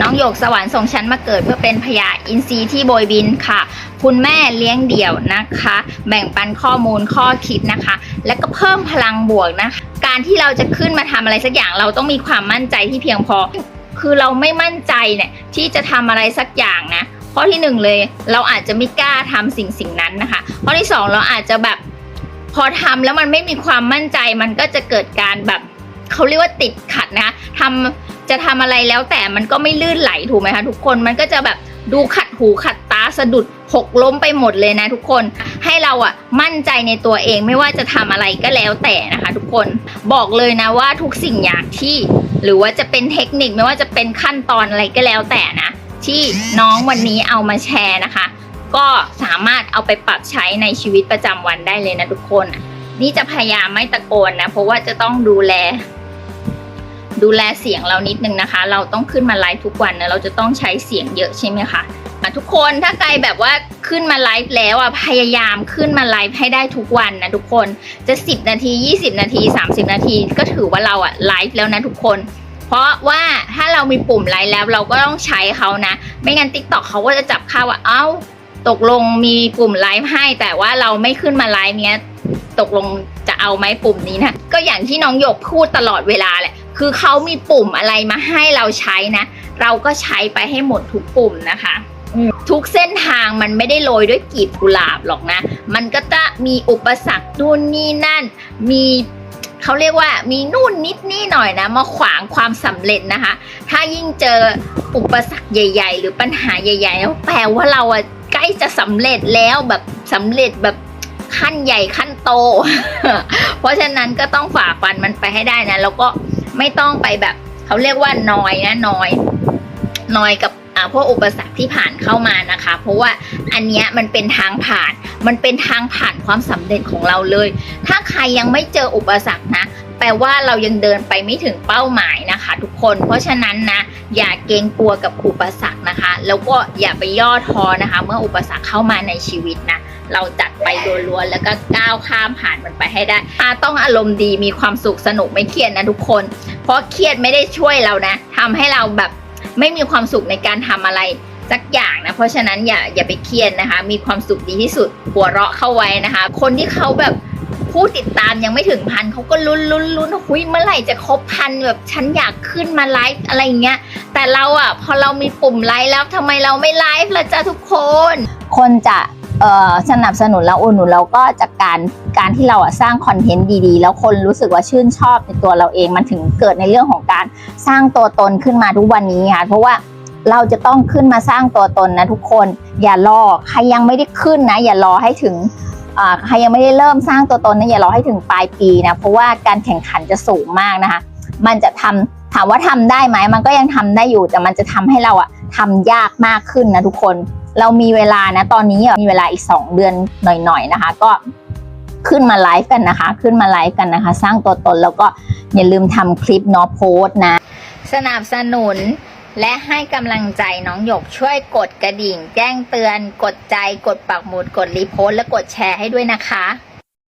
น้องหยกสวรรค์ส่งฉันมาเกิดเพื่อเป็นพญาอินทรีที่โบยบินค่ะ คุณแม่เลี้ยงเดี่ยวนะคะ แบ่งปันข้อมูลข้อคิดนะคะ แล้วก็เพิ่มพลังบวกนะคะการที่เราจะขึ้นมาทำอะไรสักอย่างเราต้องมีความมั่นใจที่เพียงพอ คือเราไม่มั่นใจเนี่ยที่จะทำอะไรสักอย่างนะข้อที่หนึ่งเลยเราอาจจะไม่กล้าทำสิ่งสิ่งนั้นนะคะ ข้อที่สองเราอาจจะแบบพอทำแล้วมันไม่มีความมั่นใจมันก็จะเกิดการแบบเขาเรียกว่าติดขัดนะคะทำ จะทำอะไรแล้วแต่มันก็ไม่ลื่นไหลถูกไหมคะทุกคนมันก็จะแบบดูขัดหูขัดตาสะดุดหกล้มไปหมดเลยนะทุกคนให้เราอะมั่นใจในตัวเองไม่ว่าจะทำอะไรก็แล้วแต่นะคะทุกคนบอกเลยนะว่าทุกสิ่งอย่างที่ หรือว่าจะเป็นเทคนิคไม่ว่าจะเป็นขั้นตอนอะไรก็แล้วแต่นะ ที่น้องวันนี้เอามาแชร์นะคะ ก็สามารถเอาไปปรับใช้ในชีวิตประจำวันได้เลยนะทุกคน นี่จะพยายามไม่ตะโกนนะเพราะว่าจะต้องดูแล ดูแลเสียงเรานิดนึงนะคะ เราต้องขึ้นมาไลฟ์ทุกวันนะเราจะต้องใช้เสียงเยอะใช่ไหมคะะทุกคนถ้าใครแบบว่าขึ้นมาไลฟ์แล้วอะพยายามขึ้นมาไลฟ์ให้ได้ทุกวันนะทุกคนจะ 10 นาที 20 นาที 30 นาที ก็ถือว่าเราอะไลฟ์แล้วนะทุกคน เพราะว่าถ้าเรามีปุ่มไลค์แล้วเราก็ต้องใช้เขานะ ไม่งั้น t ิ k t o k เขาก็จะจับค่าว่าเอ้าตกลงมีปุ่มไลฟ์ให้ แต่ว่าเราไม่ขึ้นมาไลฟ์เนี้ยตกลงจะเอาไหมปุ่มนี้นะก็อย่างที่น้องหยกพูดตลอดเวลาแหละ คือเขามีปุ่มอะไรมาให้เราใช้นะ เราก็ใช้ไปให้หมดทุกปุ่มนะคะทุกเส้นทางมันไม่ได้โรยด้วยกลีบกุหลาบหรอกนะ มันก็จะมีอุปสรรคนู่นนี่นั่น มีเขาเรียกว่ามีนู่นนิดนี่หน่อยนะ มาขวางความสำเร็จนะคะ ถ้ายิ่งเจออุปสรรคใหญ่ ๆ หรือปัญหาใหญ่ๆแล้วแปลว่าเราอะใกล้จะสำเร็จแล้วแบบสำเร็จแบบขั้นใหญ่ขั้นโต เพราะฉะนั้นก็ต้องฝ่าฟันมันไปให้ได้นะ แล้วก็ ไม่ต้องไปแบบเขาเรียกว่านอยนะนอยนอยกับอ่าพวกอุปสรรคที่ผ่านเข้ามานะคะ เพราะว่าอันเนี้ยมันเป็นทางผ่าน มันเป็นทางผ่านความสำเร็จของเราเลย ถ้าใครยังไม่เจออุปสรรคนะ แปลว่าเรายังเดินไปไม่ถึงเป้าหมายนะคะ ทุกคน เพราะฉะนั้นนะ อย่าเกรงกลัวกับอุปสรรคนะคะ แล้วก็อย่าไปย่อท้อนะคะ เมื่ออุปสรรคเข้ามาในชีวิตนะ เราจัดไปล้วนๆแล้วก็ก้าวข้ามผ่านมันไปให้ได้อาต้องอารมณ์ดีมีความสุขสนุกไม่เครียดนะทุกคน เพราะเครียดไม่ได้ช่วยเรานะทำให้เราแบบไม่มีความสุขในการทำอะไรสักอย่างนะ เพราะฉะนั้นอย่าอย่าไปเครียดนะคะ มีความสุขดีที่สุดหัวเราะเข้าไว้นะคะ คนที่เขาแบบผู้ติดตามยังไม่ถึงพันเขาก็ลุ้นลุ้นลุ้นคุยเมื่อไหร่จะครบพันแบบฉันอยากขึ้นมาไลฟ์อะไรอย่างเงี้ย แต่เราอะพอเรามีปุ่มไลฟ์แล้วทำไมเราไม่ไลฟ์ล่ะจ้าทุกคน คนจะ สนับสนุนเราอุดหนุนเราก็จากการการที่เราอะสร้างคอนเทนต์ดีๆ แล้วคนรู้สึกว่าชื่นชอบในตัวเราเองมันถึงเกิดในเรื่องของการสร้างตัวตนขึ้นมาทุกวันนี้ค่ะเพราะว่าเราจะต้องขึ้นมาสร้างตัวตนนะทุกคน อย่ารอใครยังไม่ได้ขึ้นนะ อย่ารอให้ถึงใครยังไม่ได้เริ่มสร้างตัวตนนะอย่ารอให้ถึงปลายปีนะเพราะว่าการแข่งขันจะสูงมากนะคะ มันจะทำถามว่าทำได้ไหมมันก็ยังทำได้อยู่แต่มันจะทำให้เราอะ ทำยากมากขึ้นนะทุกคน เรามีเวลานะ ตอนนี้มีเวลาอีก 2 เดือนหน่อยๆนะคะ ก็ขึ้นมาไลฟ์กันนะคะ ขึ้นมาไลฟ์กันนะคะ สร้างตัวตนแล้วก็อย่าลืมทำคลิปเนาะโพสนะ สนับสนุนและให้กำลังใจน้องหยกช่วยกดกระดิ่ง แจ้งเตือน กดใจกดปักหมุดกดรีโพสและกดแชร์ให้ด้วยนะคะ